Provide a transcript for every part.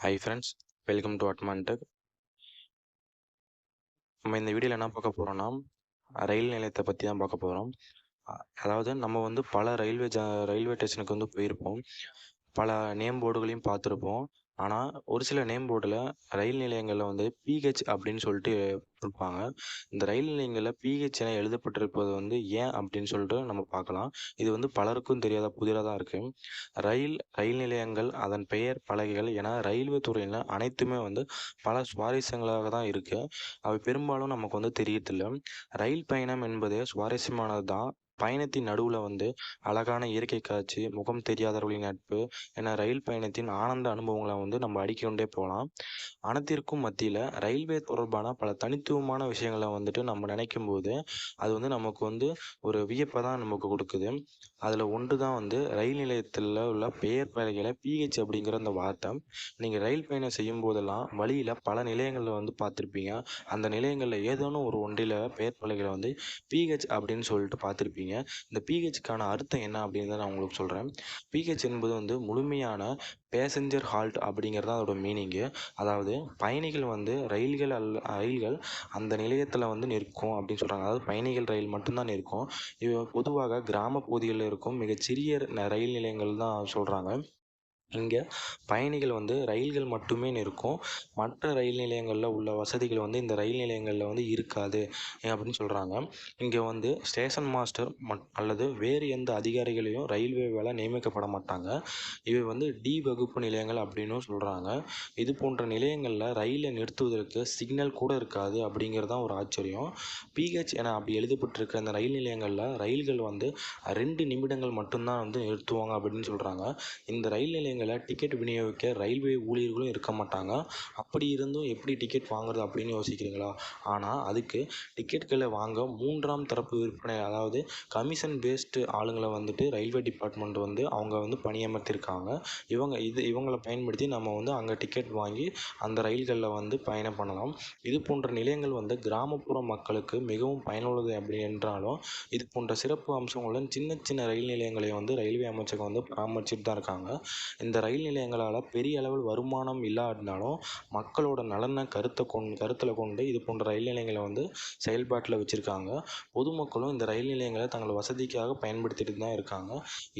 Hi friends welcome to Admantech நம்ம இந்த வீடியோவில் என்ன பார்க்க போகிறோம்னா ரயில் நிலையத்தை பற்றி தான் பார்க்க போகிறோம் அதாவது நம்ம வந்து பல ரயில்வே ஜ ரயில்வே ஸ்டேஷனுக்கு வந்து போயிருப்போம். பல நேம் போர்டுகளையும் பார்த்துருப்போம். ஆனால் ஒரு சில நேம் போர்டில் ரயில் நிலையங்களில் வந்து பிஹெச் அப்படின்னு சொல்லிட்டு இருப்பாங்க இந்த ரயில் நிலையங்களில் பிஹெச் என எழுதப்பட்டிருப்பது வந்து ஏன் அப்படின்னு சொல்லிட்டு நம்ம பார்க்கலாம். இது வந்து பலருக்கும் தெரியாத புதிராக தான் இருக்குது ரயில் ரயில் நிலையங்கள் அதன் பெயர் பலகைகள் என ரயில்வே துறையில் அனைத்துமே வந்து பல சுவாரஸ்யங்களாக தான் இருக்குது அவை பெரும்பாலும் நமக்கு வந்து தெரியதில்லை ரயில் பயணம் என்பதே சுவாரஸ்யமானது தான் பயணத்தின் நடுவில் வந்து அழகான இயற்கை காட்சி முகம் தெரியாதவர்களின் நட்பு என ரயில் பயணத்தின் ஆனந்த அனுபவங்களை வந்து நம்ம அடிக்கொண்டே போகலாம். அனைத்திற்கும் மத்தியில் ரயில்வே தொடர்பான பல தனித்துவமான விஷயங்களை வந்துட்டு நம்ம நினைக்கும் போது அது வந்து நமக்கு வந்து ஒரு வியப்பை தான் நமக்கு கொடுக்குது. அதில் ஒன்று தான் வந்து ரயில் நிலையத்தில் உள்ள பெயர் பலகையில் பிஹெச் அப்படிங்கிற அந்த வார்த்தை. நீங்கள் ரயில் பயணம் செய்யும் போதெல்லாம் வழியில் பல நிலையங்களில் வந்து பார்த்துருப்பீங்க. அந்த நிலையங்களில் ஏதேனும் ஒரு ஒன்றில் பெயர் பலகையில் வந்து பிஹெச் அப்படின்னு சொல்லிட்டு பார்த்துருப்பீங்க. இந்த பிஹெச்சுக்கான அர்த்தம் என்ன அப்படின்னு நான் உங்களுக்கு சொல்கிறேன் பிஹெச் என்பது வந்து முழுமையான பேசஞ்சர் ஹால்ட் அப்படிங்கிறது தான் அதோட மீனிங்கு அதாவது பயணிகள் வந்து ரயில்கள் அல்ல ரயில்கள் அந்த நிலையத்தில் வந்து நிற்கும் அப்படின்னு சொல்கிறாங்க அதாவது பயணிகள் ரயில் மட்டும்தான் நிற்கும். இது பொதுவாக கிராம பகுதிகளில் இருக்கும் மிகச்சிறிய ரயில் நிலையங்கள் தான் சொல்கிறாங்க இங்கே பயணிகள் வந்து ரயில்கள் மட்டுமே நிற்கும். மற்ற ரயில் நிலையங்களில் உள்ள வசதிகள் வந்து இந்த ரயில் நிலையங்களில் வந்து இருக்காது அப்படின்னு சொல்கிறாங்க இங்கே வந்து ஸ்டேஷன் மாஸ்டர் மட் அல்லது வேறு எந்த அதிகாரிகளையும் ரயில்வே வேலை நியமிக்கப்பட மாட்டாங்க. இவை வந்து டி வகுப்பு நிலையங்கள் அப்படின்னும் சொல்கிறாங்க இது போன்ற நிலையங்களில் ரயிலை நிறுத்துவதற்கு சிக்னல் கூட இருக்காது அப்படிங்கிறது தான் ஒரு ஆச்சரியம். பிஹெச் என அப்படி எழுதப்பட்டிருக்க அந்த ரயில் நிலையங்களில் ரயில்கள் வந்து ரெண்டு நிமிடங்கள் மட்டும்தான் வந்து நிறுத்துவாங்க அப்படின்னு சொல்கிறாங்க இந்த ரயில் நிலையங்கள் நிலையங்களில் டிக்கெட் விநியோகிக்க ரயில்வே ஊழியர்களும் இருக்க மாட்டாங்க. அப்படி இருந்தும் எப்படி டிக்கெட் வாங்குறது அப்படின்னு யோசிக்கிறீங்களா? ஆனால் அதுக்கு டிக்கெட்களை வாங்க மூன்றாம் தரப்பு விற்பனை அதாவது கமிஷன் பேஸ்டு ஆளுங்களை வந்துட்டு ரயில்வே டிபார்ட்மெண்ட் வந்து அவங்க வந்து பணியமர்த்தியிருக்காங்க இவங்க இது இவங்களை பயன்படுத்தி நம்ம வந்து அங்கே டிக்கெட் வாங்கி அந்த ரயில்களில் வந்து பயணம் பண்ணலாம். இது போன்ற நிலையங்கள் வந்து கிராமப்புற மக்களுக்கு மிகவும் பயனுள்ளது அப்படி என்றாலும் இது போன்ற சிறப்பு அம்சங்களுடன் சின்ன சின்ன ரயில் நிலையங்களை வந்து ரயில்வே அமைச்சகம் வந்து பராமரிச்சுட்டு தான் இருக்காங்க. இந்த ரயில் நிலையங்களால் பெரிய அளவில் வருமானம் இல்லாட்டினாலும் மக்களோட நலனை கருத்தை கொண் கருத்தில் கொண்டு இது போன்ற ரயில் நிலையங்களை வந்து செயல்பாட்டில் வச்சுருக்காங்க. பொதுமக்களும் இந்த ரயில் நிலையங்களை தங்கள் வசதிக்காக பயன்படுத்திட்டு தான் இருக்காங்க.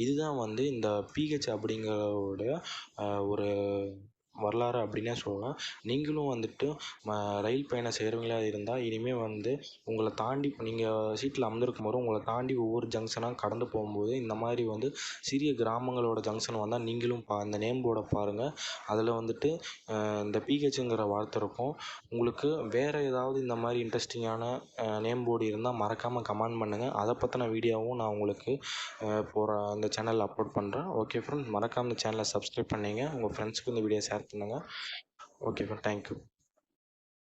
இதுதான் வந்து இந்த பிஹெச் அப்படிங்கிறதோட ஒரு வரலாறு அப்படின்னே சொல்லலாம். நீங்களும் வந்துட்டு ம ரயில் பயணம் செய்கிறவங்களா இருந்தால் இனிமேல் வந்து உங்களை தாண்டி நீங்கள் சீட்டில் அமர்ந்திருக்கும் போது உங்களை தாண்டி ஒவ்வொரு ஜங்ஷனாக கடந்து போகும்போது இந்த மாதிரி வந்து சிறிய கிராமங்களோட ஜங்ஷன் வந்தால் நீங்களும் பா அந்த நேம் போர்டை பாருங்கள் அதில் வந்துட்டு இந்த பிஹெச்ங்கிற வார்த்தை இருக்கும். உங்களுக்கு வேறு ஏதாவது இந்த மாதிரி இன்ட்ரெஸ்டிங்கான நேம் போர்டு இருந்தால் மறக்காமல் கமெண்ட் பண்ணுங்கள் அதை பற்றின வீடியோவும் நான் உங்களுக்கு போகிற அந்த சேனலில் அப்லோட் பண்ணுறேன் ஓகே ஃப்ரெண்ட்ஸ் மறக்காமல் இந்த சேனலை சப்ஸ்கிரைப் பண்ணிங்க. உங்கள் ஃப்ரெண்ட்ஸுக்கு இந்த வீடியோ ஷேர் பண்ணுங்கள் ஓகே மேம் தேங்க்யூ